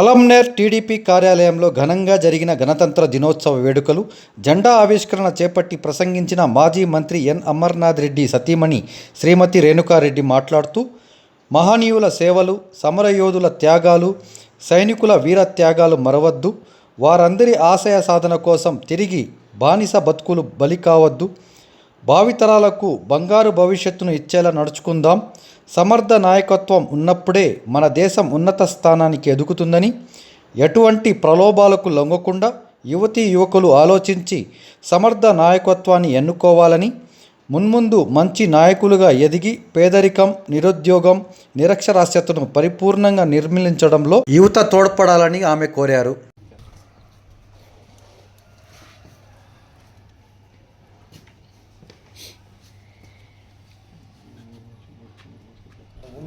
కొలంనేర్ TDP కార్యాలయంలో ఘనంగా జరిగిన గణతంత్ర దినోత్సవ వేడుకలు జెండా ఆవిష్కరణ చేపట్టి ప్రసంగించిన మాజీ మంత్రి ఎన్ అమర్నాథ్ రెడ్డి సతీమణి శ్రీమతి రేణుకారెడ్డి మాట్లాడుతూ మహనీయుల సేవలు సమరయోధుల త్యాగాలు సైనికుల వీర త్యాగాలు మరవద్దు వారందరి ఆశయ సాధన కోసం తిరిగి బానిస బతుకులు బలి కావద్దు భావితరాలకు బంగారు భవిష్యత్తును ఇచ్చేలా నడుచుకుందాం సమర్థ నాయకత్వం ఉన్నప్పుడే మన దేశం ఉన్నత స్థానానికి ఎదుగుతుందని ఎటువంటి ప్రలోభాలకు లొంగకుండా యువతీ యువకులు ఆలోచించి సమర్థ నాయకత్వాన్ని ఎన్నుకోవాలని మున్ముందు మంచి నాయకులుగా ఎదిగి పేదరికం నిరుద్యోగం నిరక్షరాస్యతను పరిపూర్ణంగా నిర్మూలించడంలో యువత తోడ్పడాలని ఆమె కోరారు.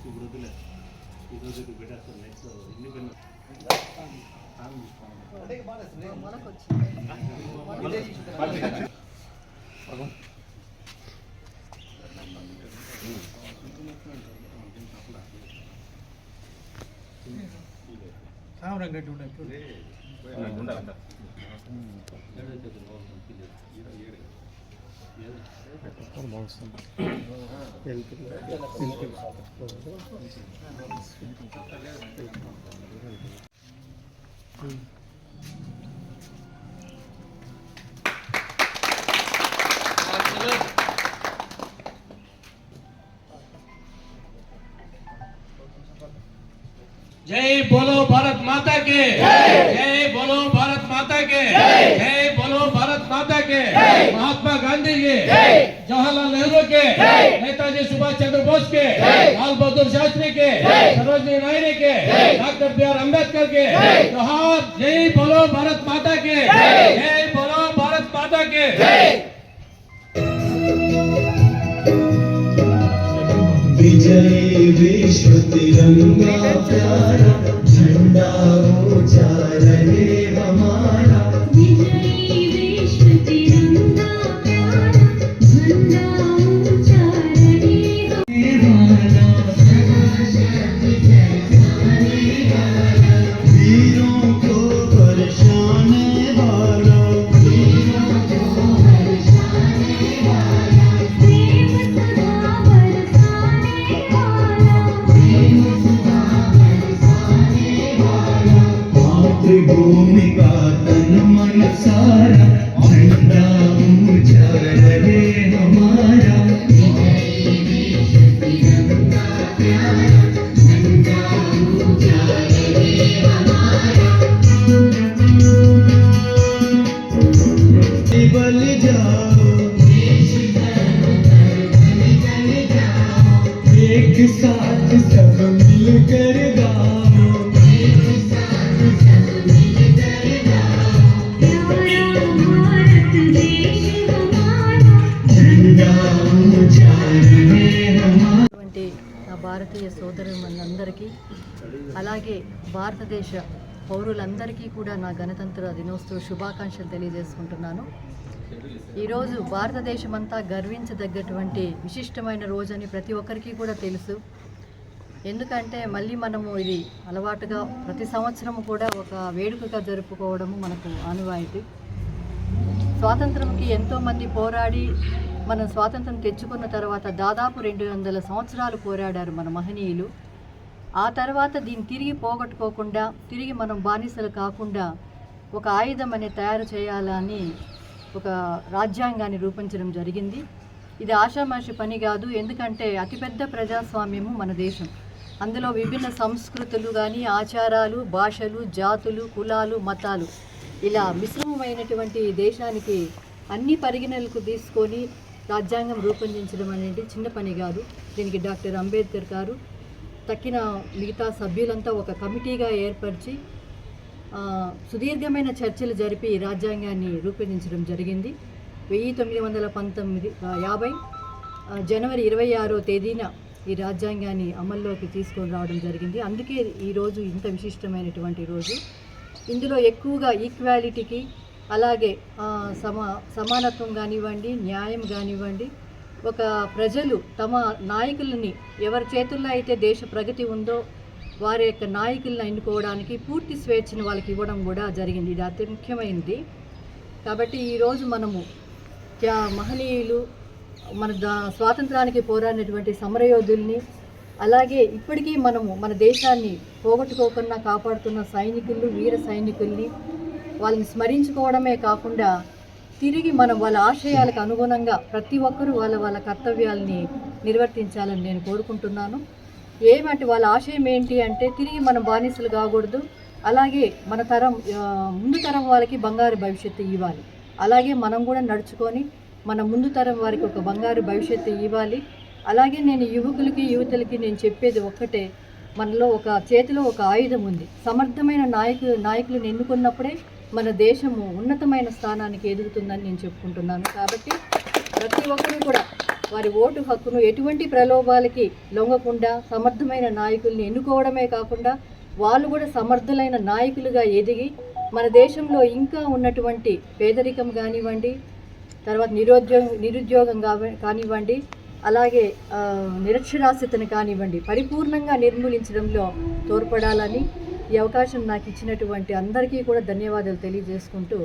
సువృద్ధుల ఈరోజు పెట్టేస్తారు నెక్స్ట్ ఇండిపెండెంట్ సామరం గట్టి ఉండాలి ఉండాలి जय बोलो भारत माता के। जय। बोलो भारत माता के। जय। बोलो भारत माता के। महात्मा गांधी के जवाहरलाल नेहरू के नेताजी सुभाष चंद्र बोस के लाल बहादुर शास्त्री के सरोजनी नायडू के डॉक्टर बी आर अंबेडकर के जोहार जय बोलो भारत माता के जय। बोलो भारत माता के। विजय विश्व तिरंगा प्यारा झंडा ऊँचा रहे हमारा। विजयी। భారతీయ సోదరులందరికీ అలాగే భారతదేశ పౌరులందరికీ కూడా నా గణతంత్ర దినోత్సవ శుభాకాంక్షలు తెలియజేసుకుంటున్నాను. ఈరోజు భారతదేశమంతా గర్వించదగ్గటువంటి విశిష్టమైన రోజు అని ప్రతి ఒక్కరికి కూడా తెలుసు. ఎందుకంటే మళ్ళీ మనము ఇది అలవాటుగా ప్రతి సంవత్సరం కూడా ఒక వేడుకగా జరుపుకోవడము మనకు ఆనవాయితీ. స్వాతంత్రంకి ఎంతోమంది పోరాడి మనం స్వాతంత్రం తెచ్చుకున్న తర్వాత దాదాపు రెండు వందల సంవత్సరాలు పోరాడారు మన మహనీయులు. ఆ తర్వాత దీన్ని తిరిగి పోగొట్టుకోకుండా తిరిగి మనం బానిసలు కాకుండా ఒక ఆయుధం అనేది తయారు చేయాలని ఒక రాజ్యాంగాన్ని రూపించడం జరిగింది. ఇది ఆషామాషి పని కాదు ఎందుకంటే అతిపెద్ద ప్రజాస్వామ్యము మన దేశం. అందులో విభిన్న సంస్కృతులు కానీ ఆచారాలు భాషలు జాతులు కులాలు మతాలు ఇలా మిశ్రమమైనటువంటి దేశానికి అన్ని పరిగణనలకు తీసుకొని రాజ్యాంగం రూపొందించడం అనేది చిన్న పని కాదు. దీనికి డాక్టర్ అంబేద్కర్ గారు తక్కిన మిగతా సభ్యులంతా ఒక కమిటీగా ఏర్పరిచి సుదీర్ఘమైన చర్చలు జరిపి రాజ్యాంగాన్ని రూపొందించడం జరిగింది. వెయ్యి తొమ్మిది వందల పంతొమ్మిది యాభై జనవరి ఇరవై ఆరో తేదీన ఈ రాజ్యాంగాన్ని అమల్లోకి తీసుకొని రావడం జరిగింది. అందుకే ఈరోజు ఇంత విశిష్టమైనటువంటి రోజు. ఇందులో ఎక్కువగా ఈక్వాలిటీకి అలాగే సమా సమానత్వం కానివ్వండి న్యాయం కానివ్వండి ఒక ప్రజలు తమ నాయకులని ఎవరి చేతుల్లో అయితే దేశ ప్రగతి ఉందో వారి యొక్క నాయకులను ఎన్నుకోవడానికి పూర్తి స్వేచ్ఛను వాళ్ళకి ఇవ్వడం కూడా జరిగింది. ఇది అతి ముఖ్యమైనది. కాబట్టి ఈరోజు మనము మహనీయులు మన దా స్వాతంత్రానికి పోరాడినటువంటి సమరయోధుల్ని అలాగే ఇప్పటికీ మనము మన దేశాన్ని పోగొట్టుకోకుండా కాపాడుతున్న సైనికులు వీర సైనికుల్ని వాళ్ళని స్మరించుకోవడమే కాకుండా తిరిగి మనం వాళ్ళ ఆశయాలకు అనుగుణంగా ప్రతి ఒక్కరూ వాళ్ళ వాళ్ళ కర్తవ్యాలని నిర్వర్తించాలని నేను కోరుకుంటున్నాను. ఏమంటే వాళ్ళ ఆశయం ఏంటి అంటే తిరిగి మనం బానిసలు కాకూడదు. అలాగే మన తరం ముందు తరం వాళ్ళకి బంగారు భవిష్యత్తు ఇవ్వాలి. అలాగే మనం కూడా నడుచుకొని మన ముందు తరం వారికి ఒక బంగారు భవిష్యత్తు ఇవ్వాలి. అలాగే నేను యువకులకి యువతులకి నేను చెప్పేది ఒక్కటే. మనలో ఒక చేతిలో ఒక ఆయుధం ఉంది. సమర్థమైన నాయకులు నాయకులను ఎన్నుకున్నప్పుడే మన దేశము ఉన్నతమైన స్థానానికి ఎదుగుతుందని నేను చెప్పుకుంటున్నాను. కాబట్టి ప్రతి ఒక్కరూ కూడా వారి ఓటు హక్కును ఎటువంటి ప్రలోభాలకి లొంగకుండా సమర్థమైన నాయకుల్ని ఎన్నుకోవడమే కాకుండా వాళ్ళు కూడా సమర్థులైన నాయకులుగా ఎదిగి మన దేశంలో ఇంకా ఉన్నటువంటి పేదరికం కానివ్వండి తర్వాత నిరుద్యోగం నిరుద్యోగం కానివ్వండి అలాగే నిరక్షరాస్యతను కానివ్వండి పరిపూర్ణంగా నిర్మూలించడంలో తోడ్పడాలని ఈ అవకాశం నాకు ఇచ్చినటువంటి అందరికీ కూడా ధన్యవాదాలు తెలియజేసుకుంటూ